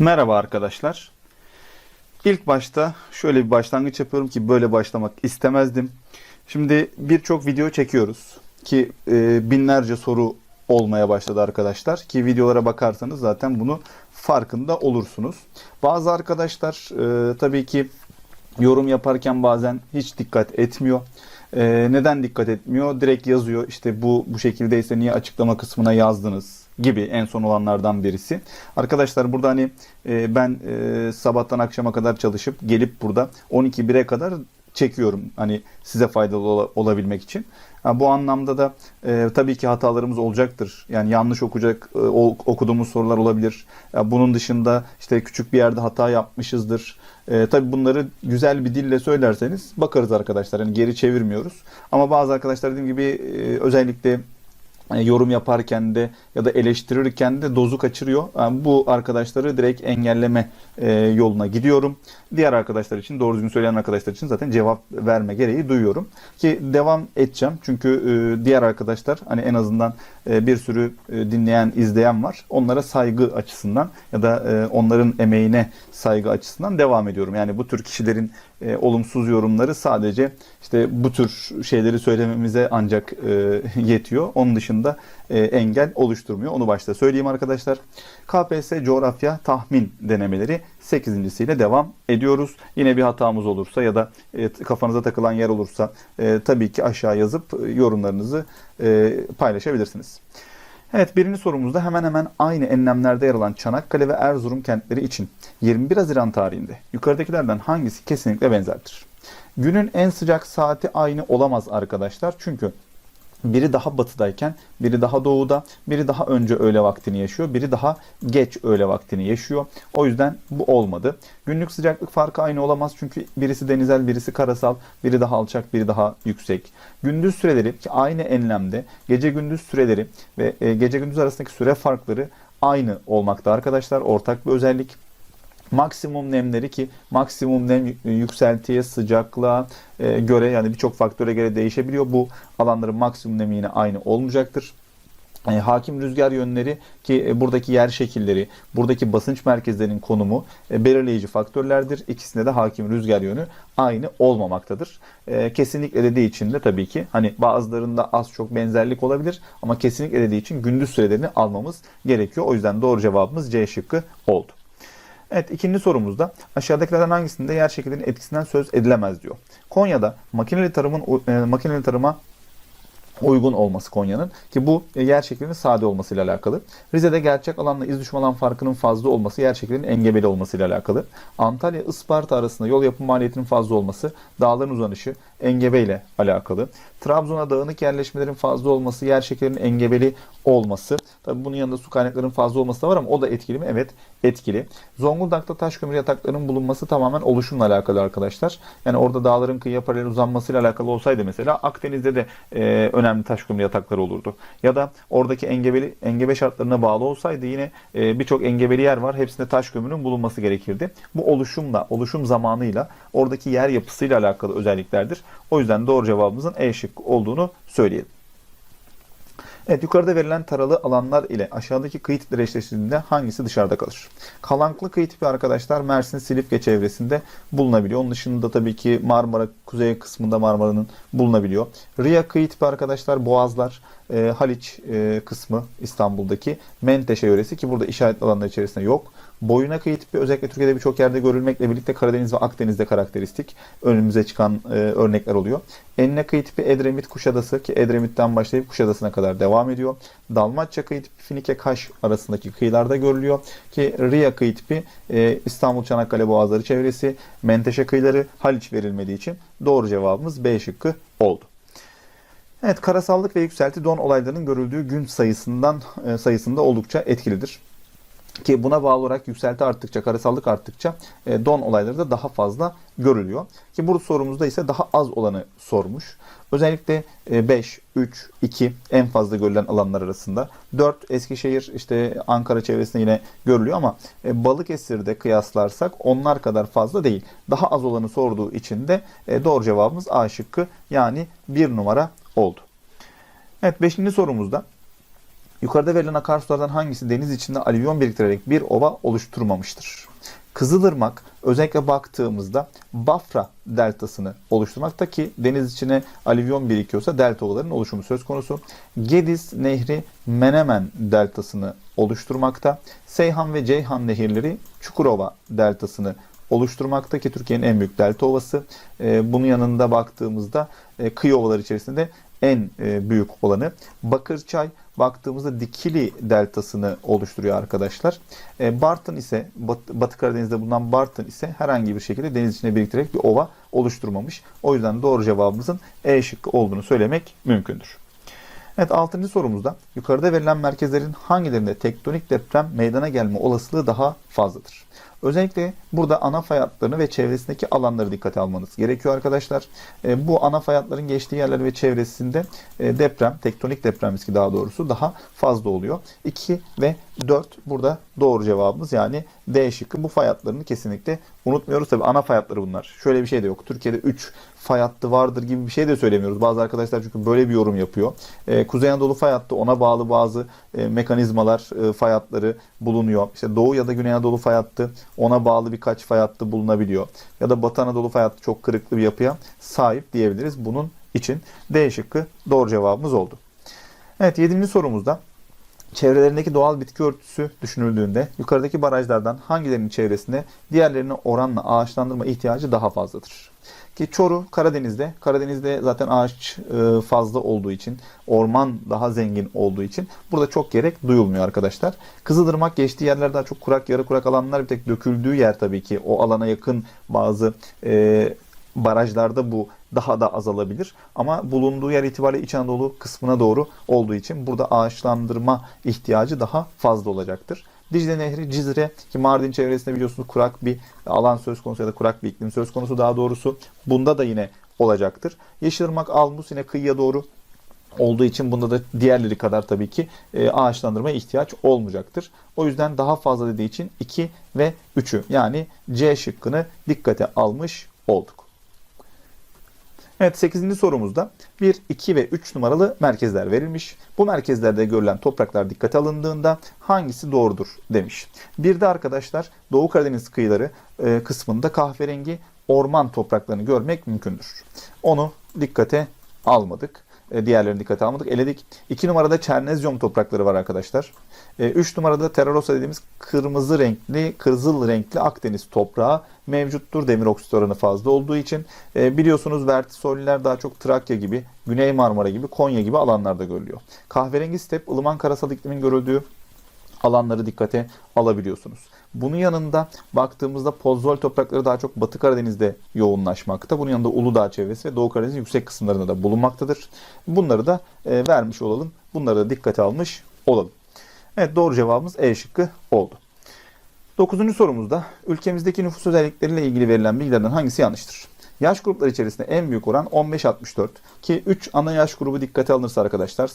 Merhaba arkadaşlar. İlk başta şöyle bir başlangıç yapıyorum ki böyle başlamak istemezdim. Şimdi birçok video çekiyoruz ki e, binlerce soru olmaya başladı arkadaşlar ki videolara bakarsanız zaten bunu farkında olursunuz. Bazı arkadaşlar e, tabii ki yorum yaparken bazen hiç dikkat etmiyor. E, neden dikkat etmiyor? Direkt yazıyor işte bu bu şekildeyse niye açıklama kısmına yazdınız gibi en son olanlardan birisi. Arkadaşlar burada hani e, ben e, sabahtan akşama kadar çalışıp gelip burada 12-1'e kadar çekiyorum hani size faydalı ola- olabilmek için. Ha, bu anlamda da e, tabii ki hatalarımız olacaktır. Yani yanlış okuyacak e, okuduğumuz sorular olabilir. Ya, bunun dışında işte küçük bir yerde hata yapmışızdır. E, tabii bunları güzel bir dille söylerseniz bakarız arkadaşlar. Hani geri çevirmiyoruz. Ama bazı arkadaşlar dediğim gibi e, özellikle yorum yaparken de ya da eleştirirken de dozu kaçırıyor. Yani bu arkadaşları direkt engelleme e, yoluna gidiyorum. Diğer arkadaşlar için doğru düzgün söyleyen arkadaşlar için zaten cevap verme gereği duyuyorum. Ki devam edeceğim. Çünkü e, diğer arkadaşlar hani en azından bir sürü e, dinleyen, izleyen var. Onlara saygı açısından ya da e, onların emeğine saygı açısından devam ediyorum. Yani bu tür kişilerin e, olumsuz yorumları sadece işte bu tür şeyleri söylememize ancak e, yetiyor. Onun dışında e, engel oluşturmuyor. Onu başta söyleyeyim arkadaşlar. KPSS coğrafya tahmin denemeleri 8.siyle devam ediyoruz. Yine bir hatamız olursa ya da e, kafanıza takılan yer olursa e, tabii ki aşağı yazıp e, yorumlarınızı paylaşabilirsiniz. Evet birinci sorumuzda hemen hemen aynı enlemlerde yer alan Çanakkale ve Erzurum kentleri için 21 Haziran tarihinde yukarıdakilerden hangisi kesinlikle benzerdir? Günün en sıcak saati aynı olamaz arkadaşlar. Çünkü biri daha batıdayken biri daha doğuda, biri daha önce öğle vaktini yaşıyor, biri daha geç öğle vaktini yaşıyor. O yüzden bu olmadı. Günlük sıcaklık farkı aynı olamaz çünkü birisi denizel, birisi karasal, biri daha alçak, biri daha yüksek. Gündüz süreleri ki aynı enlemde gece gündüz süreleri ve e, gece gündüz arasındaki süre farkları aynı olmakta arkadaşlar. Ortak bir özellik maksimum nemleri ki maksimum nem yükseltiye, sıcaklığa e, göre yani birçok faktöre göre değişebiliyor. Bu alanların maksimum nemi yine aynı olmayacaktır. E, hakim rüzgar yönleri ki e, buradaki yer şekilleri, buradaki basınç merkezlerinin konumu belirleyici faktörlerdir. İkisinde de hakim rüzgar yönü aynı olmamaktadır. Kesinlikle dediği için de tabii ki hani bazılarında az çok benzerlik olabilir ama kesinlikle dediği için gündüz sürelerini almamız gerekiyor. O yüzden doğru cevabımız C şıkkı oldu. Evet ikinci sorumuzda aşağıdakilerden hangisinde yer şekillerinin etkisinden söz edilemez diyor. Konya'da makineli tarımın e, makineli tarıma uygun olması Konya'nın ki bu e, yer şeklinin sade olmasıyla alakalı. Rize'de gerçek alanla iz düşme alan farkının fazla olması yer şeklinin engebeli olmasıyla alakalı. Antalya Isparta arasında yol yapım maliyetinin fazla olması dağların uzanışı engebe ile alakalı. Trabzon'a dağınık yerleşmelerin fazla olması yer şeklinin engebeli olması. Tabi bunun yanında su kaynaklarının fazla olması da var ama o da etkili mi? Evet etkili. Zonguldak'ta taş kömür yataklarının bulunması tamamen oluşumla alakalı arkadaşlar. Yani orada dağların kıyıya paralel uzanmasıyla alakalı olsaydı mesela Akdeniz'de de e, önemli taş kömür yatakları olurdu. Ya da oradaki engebeli engebe şartlarına bağlı olsaydı yine e, birçok engebeli yer var. Hepsinde taş kömürün bulunması gerekirdi. Bu oluşumla, oluşum zamanıyla oradaki yer yapısıyla alakalı özelliklerdir. O yüzden doğru cevabımızın E şıkkı olduğunu söyleyelim. Evet yukarıda verilen taralı alanlar ile aşağıdaki kıyı tipleri eşleştiğinde hangisi dışarıda kalır? Kalanklı kıyı tipi arkadaşlar Mersin Silifke çevresinde bulunabiliyor. Onun dışında tabii ki Marmara kuzey kısmında Marmara'nın bulunabiliyor. Riya kıyı tipi arkadaşlar Boğazlar, e, Haliç e, kısmı İstanbul'daki Menteşe yöresi ki burada işaret alanları içerisinde yok. Boyuna kıyı tipi özellikle Türkiye'de birçok yerde görülmekle birlikte Karadeniz ve Akdeniz'de karakteristik önümüze çıkan e, örnekler oluyor. Enine kıyı tipi Edremit Kuşadası ki Edremit'ten başlayıp Kuşadası'na kadar devam ediyor. Dalmatça kıyı tipi Finike Kaş arasındaki kıyılarda görülüyor ki Riya kıyı tipi e, İstanbul Çanakkale Boğazları çevresi Menteşe kıyıları Haliç verilmediği için doğru cevabımız B şıkkı oldu. Evet, karasallık ve yükselti don olaylarının görüldüğü gün sayısından e, sayısında oldukça etkilidir. Ki buna bağlı olarak yükselti arttıkça, karasallık arttıkça e, don olayları da daha fazla görülüyor. Ki bu sorumuzda ise daha az olanı sormuş. Özellikle e, 5, 3, 2 en fazla görülen alanlar arasında. 4 Eskişehir, işte Ankara çevresinde yine görülüyor ama e, Balıkesir'de kıyaslarsak onlar kadar fazla değil. Daha az olanı sorduğu için de doğru cevabımız A şıkkı yani 1 numara oldu. Evet 5. sorumuzda Yukarıda verilen akarsulardan hangisi deniz içinde alüvyon biriktirerek bir ova oluşturmamıştır? Kızılırmak özellikle baktığımızda Bafra deltasını oluşturmakta ki deniz içine alüvyon birikiyorsa delta ovaların oluşumu söz konusu. Gediz Nehri Menemen deltasını oluşturmakta. Seyhan ve Ceyhan nehirleri Çukurova deltasını oluşturmakta ki Türkiye'nin en büyük delta ovası. Ee, bunun yanında baktığımızda e, kıyı ovaları içerisinde en e, büyük olanı. Bakırçay baktığımızda Dikili deltasını oluşturuyor arkadaşlar. E, Bartın ise Bat- Batı Karadeniz'de bulunan Bartın ise herhangi bir şekilde deniz içine biriktirerek bir ova oluşturmamış. O yüzden doğru cevabımızın E şıkkı olduğunu söylemek mümkündür. Evet 6. sorumuzda yukarıda verilen merkezlerin hangilerinde tektonik deprem meydana gelme olasılığı daha fazladır? Özellikle burada ana fay hatlarını ve çevresindeki alanları dikkate almanız gerekiyor arkadaşlar. E, bu ana fay hatların geçtiği yerler ve çevresinde e, deprem, tektonik deprem riski daha doğrusu daha fazla oluyor. 2 ve 4 burada doğru cevabımız yani D şıkkı. Bu fay hatlarını kesinlikle unutmuyoruz. Tabii ana fay hatları bunlar. Şöyle bir şey de yok. Türkiye'de 3 fay hattı vardır gibi bir şey de söylemiyoruz. Bazı arkadaşlar çünkü böyle bir yorum yapıyor. E, Kuzey Anadolu fay hattı ona bağlı bazı e, mekanizmalar, e, fay hatları bulunuyor. İşte Doğu ya da Güney Anadolu fay hattı ona bağlı birkaç fay hattı bulunabiliyor. Ya da Batı Anadolu fay hattı çok kırıklı bir yapıya sahip diyebiliriz. Bunun için D şıkkı doğru cevabımız oldu. Evet 7. sorumuzda çevrelerindeki doğal bitki örtüsü düşünüldüğünde yukarıdaki barajlardan hangilerinin çevresinde diğerlerine oranla ağaçlandırma ihtiyacı daha fazladır? Ki Çoru Karadeniz'de, Karadeniz'de zaten ağaç e, fazla olduğu için, orman daha zengin olduğu için burada çok gerek duyulmuyor arkadaşlar. Kızılırmak geçtiği yerler daha çok kurak, yarı kurak alanlar bir tek döküldüğü yer tabii ki o alana yakın bazı e, barajlarda bu daha da azalabilir. Ama bulunduğu yer itibariyle İç Anadolu kısmına doğru olduğu için burada ağaçlandırma ihtiyacı daha fazla olacaktır. Dicle Nehri Cizre ki Mardin çevresinde biliyorsunuz kurak bir alan söz konusu ya da kurak bir iklim söz konusu daha doğrusu. Bunda da yine olacaktır. Yeşilırmak Almus yine kıyıya doğru olduğu için bunda da diğerleri kadar tabii ki e, ağaçlandırmaya ihtiyaç olmayacaktır. O yüzden daha fazla dediği için 2 ve 3'ü yani C şıkkını dikkate almış olduk. Evet 8. sorumuzda 1, 2 ve 3 numaralı merkezler verilmiş. Bu merkezlerde görülen topraklar dikkate alındığında hangisi doğrudur demiş. Bir de arkadaşlar Doğu Karadeniz kıyıları e, kısmında kahverengi orman topraklarını görmek mümkündür. Onu dikkate almadık. E, diğerlerini dikkate almadık. Eledik. 2 numarada Çernezyum toprakları var arkadaşlar. 3 numarada Terrarosa dediğimiz kırmızı renkli, kızıl renkli Akdeniz toprağı mevcuttur. Demir oksit oranı fazla olduğu için. E, biliyorsunuz vertisoller daha çok Trakya gibi, Güney Marmara gibi, Konya gibi alanlarda görülüyor. Kahverengi step, ılıman karasal iklimin görüldüğü alanları dikkate alabiliyorsunuz. Bunun yanında baktığımızda pozol toprakları daha çok Batı Karadeniz'de yoğunlaşmakta. Bunun yanında Uludağ çevresi ve Doğu Karadeniz'in yüksek kısımlarında da bulunmaktadır. Bunları da e, vermiş olalım. Bunları da dikkate almış olalım. Evet doğru cevabımız E şıkkı oldu. Dokuzuncu sorumuzda ülkemizdeki nüfus özellikleriyle ilgili verilen bilgilerden hangisi yanlıştır? Yaş grupları içerisinde en büyük oran 15-64 ki 3 ana yaş grubu dikkate alınırsa arkadaşlar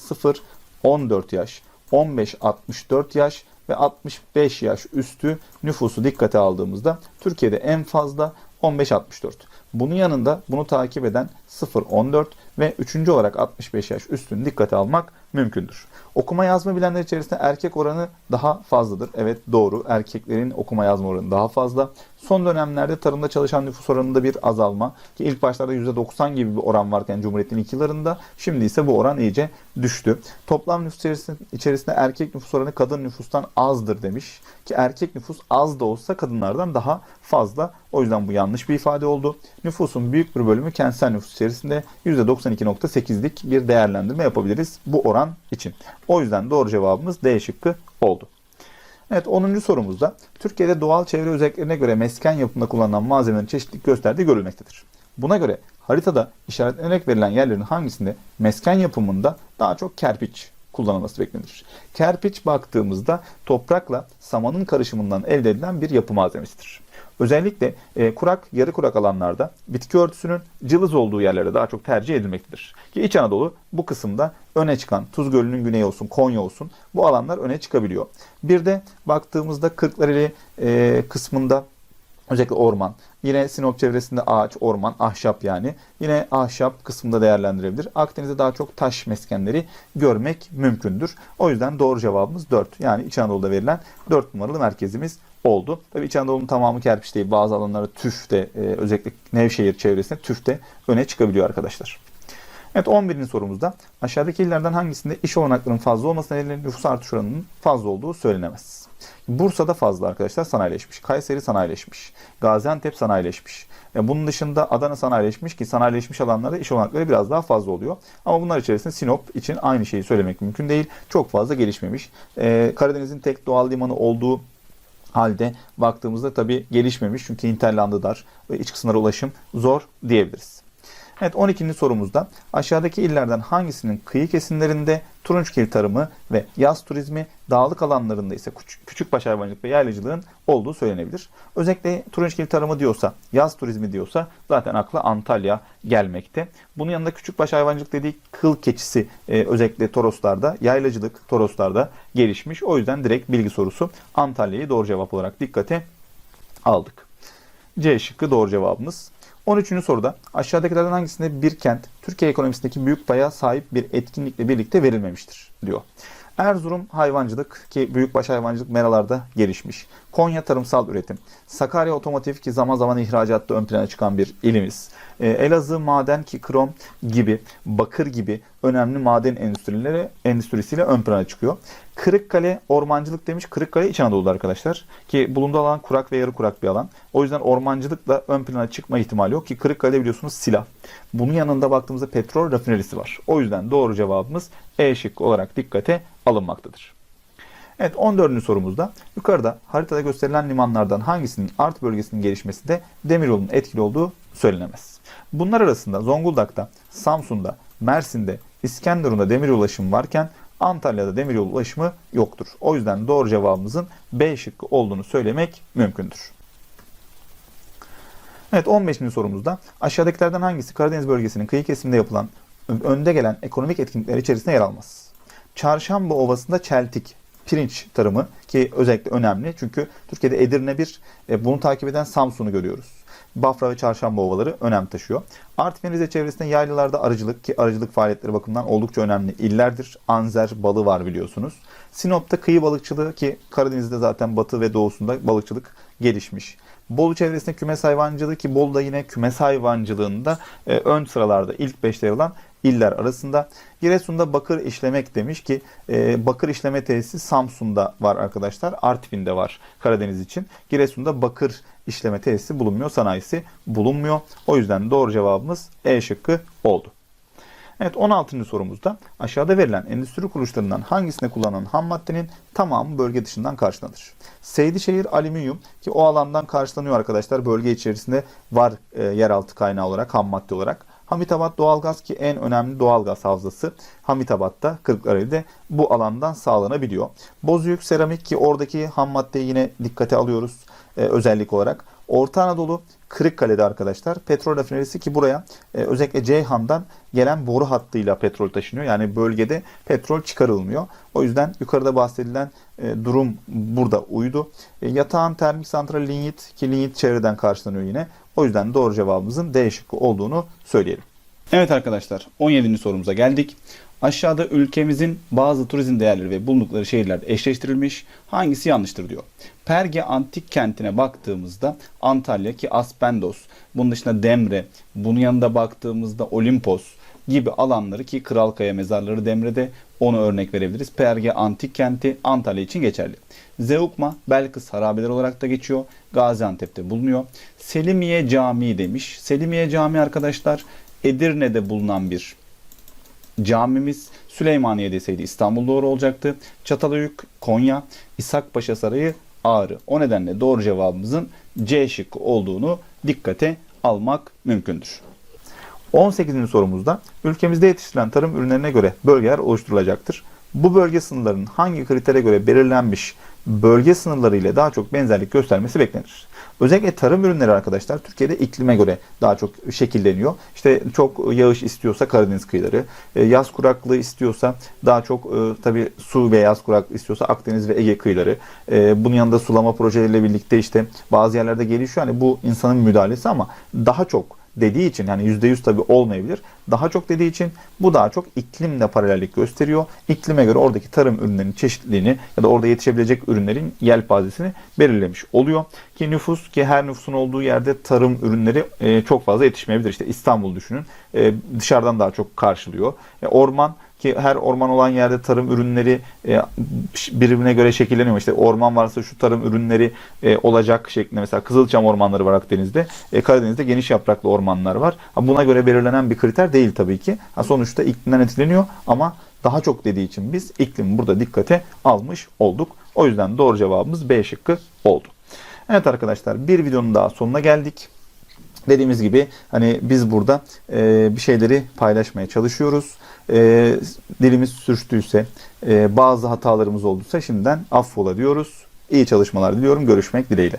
0-14 yaş, 15-64 yaş ve 65 yaş üstü nüfusu dikkate aldığımızda Türkiye'de en fazla 15-64. Bunun yanında bunu takip eden 0-14 ve üçüncü olarak 65 yaş üstünü dikkate almak mümkündür. Okuma yazma bilenler içerisinde erkek oranı daha fazladır. Evet doğru erkeklerin okuma yazma oranı daha fazla. Son dönemlerde tarımda çalışan nüfus oranında bir azalma ki ilk başlarda %90 gibi bir oran varken Cumhuriyet'in ilk yıllarında şimdi ise bu oran iyice düştü. Toplam nüfus içerisinde, erkek nüfus oranı kadın nüfustan azdır demiş ki erkek nüfus az da olsa kadınlardan daha fazla. O yüzden bu yanlış bir ifade oldu. Nüfusun büyük bir bölümü kentsel nüfus içerisinde %92.8'lik bir değerlendirme yapabiliriz bu oran için. O yüzden doğru cevabımız D şıkkı oldu. Evet 10. sorumuzda Türkiye'de doğal çevre özelliklerine göre mesken yapımında kullanılan malzemelerin çeşitlilik gösterdiği görülmektedir. Buna göre haritada işaretlenerek verilen yerlerin hangisinde mesken yapımında daha çok kerpiç kullanılması beklenir. Kerpiç baktığımızda toprakla samanın karışımından elde edilen bir yapı malzemesidir. Özellikle e, kurak, yarı kurak alanlarda bitki örtüsünün cılız olduğu yerlere daha çok tercih edilmektedir. Ki İç Anadolu bu kısımda öne çıkan, Tuz Gölü'nün güneyi olsun, Konya olsun bu alanlar öne çıkabiliyor. Bir de baktığımızda Kırklareli e, kısmında Özellikle orman. Yine Sinop çevresinde ağaç, orman, ahşap yani. Yine ahşap kısmında değerlendirebilir. Akdeniz'de daha çok taş meskenleri görmek mümkündür. O yüzden doğru cevabımız 4. Yani İç Anadolu'da verilen 4 numaralı merkezimiz oldu. Tabii İç Anadolu'nun tamamı kerpiç değil. Bazı alanları TÜF de e, özellikle Nevşehir çevresinde TÜF de öne çıkabiliyor arkadaşlar. Evet 11. sorumuzda aşağıdaki illerden hangisinde iş olanaklarının fazla olması nedeniyle nüfus artış oranının fazla olduğu söylenemez. Bursa'da fazla arkadaşlar sanayileşmiş. Kayseri sanayileşmiş. Gaziantep sanayileşmiş. E, bunun dışında Adana sanayileşmiş ki sanayileşmiş alanlarda iş olanakları biraz daha fazla oluyor. Ama bunlar içerisinde Sinop için aynı şeyi söylemek mümkün değil. Çok fazla gelişmemiş. E, Karadeniz'in tek doğal limanı olduğu halde baktığımızda tabii gelişmemiş. Çünkü hinterlandı dar ve iç kısımlara ulaşım zor diyebiliriz. Evet 12. sorumuzda aşağıdaki illerden hangisinin kıyı kesimlerinde turunçgil tarımı ve yaz turizmi, dağlık alanlarında ise küçük, küçükbaş hayvancılık ve yaylacılığın olduğu söylenebilir. Özellikle turunçgil tarımı diyorsa, yaz turizmi diyorsa zaten akla Antalya gelmekte. Bunun yanında küçükbaş hayvancılık dediği kıl keçisi e, özellikle Toroslarda, yaylacılık Toroslarda gelişmiş. O yüzden direkt bilgi sorusu Antalya'yı doğru cevap olarak dikkate aldık. C şıkkı doğru cevabımız. 13. soruda aşağıdakilerden hangisinde bir kent Türkiye ekonomisindeki büyük paya sahip bir etkinlikle birlikte verilmemiştir diyor. Erzurum hayvancılık ki büyükbaş hayvancılık meralarda gelişmiş. Konya tarımsal üretim. Sakarya otomotiv ki zaman zaman ihracatta ön plana çıkan bir ilimiz. Ee, Elazığ maden ki krom gibi, bakır gibi önemli maden endüstrileri endüstrisiyle ön plana çıkıyor. Kırıkkale ormancılık demiş. Kırıkkale İç Anadolu'da arkadaşlar. Ki bulunduğu alan kurak ve yarı kurak bir alan. O yüzden ormancılıkla ön plana çıkma ihtimali yok ki Kırıkkale biliyorsunuz silah. Bunun yanında baktığımızda petrol rafinerisi var. O yüzden doğru cevabımız E şıkkı olarak dikkate alınmaktadır. Evet 14. sorumuzda yukarıda haritada gösterilen limanlardan hangisinin art bölgesinin gelişmesinde demiryolunun etkili olduğu söylenemez. Bunlar arasında Zonguldak'ta, Samsun'da, Mersin'de, İskenderun'da demiryolu ulaşımı varken Antalya'da demiryolu ulaşımı yoktur. O yüzden doğru cevabımızın B şıkkı olduğunu söylemek mümkündür. Evet 15. sorumuzda aşağıdakilerden hangisi Karadeniz bölgesinin kıyı kesiminde yapılan önde gelen ekonomik etkinlikler içerisinde yer almaz? Çarşamba Ovası'nda çeltik, pirinç tarımı ki özellikle önemli. Çünkü Türkiye'de Edirne bir, e, bunu takip eden Samsun'u görüyoruz. Bafra ve Çarşamba ovaları önem taşıyor. Artvin Rize çevresinde yaylalarda arıcılık ki arıcılık faaliyetleri bakımından oldukça önemli illerdir. Anzer balı var biliyorsunuz. Sinop'ta kıyı balıkçılığı ki Karadeniz'de zaten batı ve doğusunda balıkçılık gelişmiş. Bolu çevresinde kümes hayvancılığı ki Bolu'da yine kümes hayvancılığında e, ön sıralarda ilk 5'te yer alan iller arasında. Giresun'da bakır işlemek demiş ki e, bakır işleme tesisi Samsun'da var arkadaşlar. Artvin'de var Karadeniz için. Giresun'da bakır işleme tesisi bulunmuyor. Sanayisi bulunmuyor. O yüzden doğru cevabımız E şıkkı oldu. Evet 16. sorumuzda aşağıda verilen endüstri kuruluşlarından hangisinde kullanılan ham maddenin tamamı bölge dışından karşılanır? Seydişehir alüminyum ki o alandan karşılanıyor arkadaşlar. Bölge içerisinde var e, yeraltı kaynağı olarak ham madde olarak. Hamitabat doğalgaz ki en önemli doğalgaz havzası Hamitabat'ta Kırklareli'de bu alandan sağlanabiliyor. Bozüyük seramik ki oradaki ham maddeyi yine dikkate alıyoruz e, özellik olarak. Orta Anadolu Kırıkkale'de arkadaşlar petrol rafinerisi ki buraya e, özellikle Ceyhan'dan gelen boru hattıyla petrol taşınıyor. Yani bölgede petrol çıkarılmıyor. O yüzden yukarıda bahsedilen e, durum burada uydu. E, yatağın termik santrali Linyit ki Linyit çevreden karşılanıyor yine. O yüzden doğru cevabımızın D şıkkı olduğunu söyleyelim. Evet arkadaşlar 17. sorumuza geldik. Aşağıda ülkemizin bazı turizm değerleri ve bulundukları şehirler eşleştirilmiş. Hangisi yanlıştır diyor. Perge antik kentine baktığımızda Antalya ki Aspendos, bunun dışında Demre, bunun yanında baktığımızda Olimpos gibi alanları ki Kralkaya mezarları Demre'de onu örnek verebiliriz. Perge antik kenti Antalya için geçerli. Zeugma Belkıs harabeler olarak da geçiyor. Gaziantep'te bulunuyor. Selimiye Camii demiş. Selimiye Camii arkadaşlar Edirne'de bulunan bir camimiz Süleymaniye deseydi İstanbul doğru olacaktı. Çatalhöyük, Konya, İshakpaşa Sarayı, Ağrı. O nedenle doğru cevabımızın C şıkkı olduğunu dikkate almak mümkündür. 18. sorumuzda ülkemizde yetiştirilen tarım ürünlerine göre bölgeler oluşturulacaktır. Bu bölge sınırlarının hangi kritere göre belirlenmiş bölge sınırları ile daha çok benzerlik göstermesi beklenir? Özellikle tarım ürünleri arkadaşlar Türkiye'de iklime göre daha çok şekilleniyor. İşte çok yağış istiyorsa Karadeniz kıyıları, e, yaz kuraklığı istiyorsa daha çok e, tabii su ve yaz kuraklığı istiyorsa Akdeniz ve Ege kıyıları. E, bunun yanında sulama projeleriyle birlikte işte bazı yerlerde gelişiyor. Hani bu insanın müdahalesi ama daha çok dediği için yani %100 tabii olmayabilir. Daha çok dediği için bu daha çok iklimle paralellik gösteriyor. İklime göre oradaki tarım ürünlerinin çeşitliliğini ya da orada yetişebilecek ürünlerin yelpazesini belirlemiş oluyor. Ki nüfus ki her nüfusun olduğu yerde tarım ürünleri e, çok fazla yetişmeyebilir. İşte İstanbul düşünün e, dışarıdan daha çok karşılıyor. E, orman ki her orman olan yerde tarım ürünleri e, birbirine göre şekilleniyor. İşte orman varsa şu tarım ürünleri e, olacak şeklinde. Mesela Kızılçam ormanları var Akdeniz'de. E, Karadeniz'de geniş yapraklı ormanlar var. Buna göre belirlenen bir kriter değil tabii ki. Sonuçta iklimden etkileniyor ama daha çok dediği için biz iklimi burada dikkate almış olduk. O yüzden doğru cevabımız B şıkkı oldu. Evet arkadaşlar bir videonun daha sonuna geldik. Dediğimiz gibi hani biz burada e, bir şeyleri paylaşmaya çalışıyoruz. E, dilimiz sürçtüyse, e, bazı hatalarımız olduysa şimdiden affola diyoruz. İyi çalışmalar diliyorum. Görüşmek dileğiyle.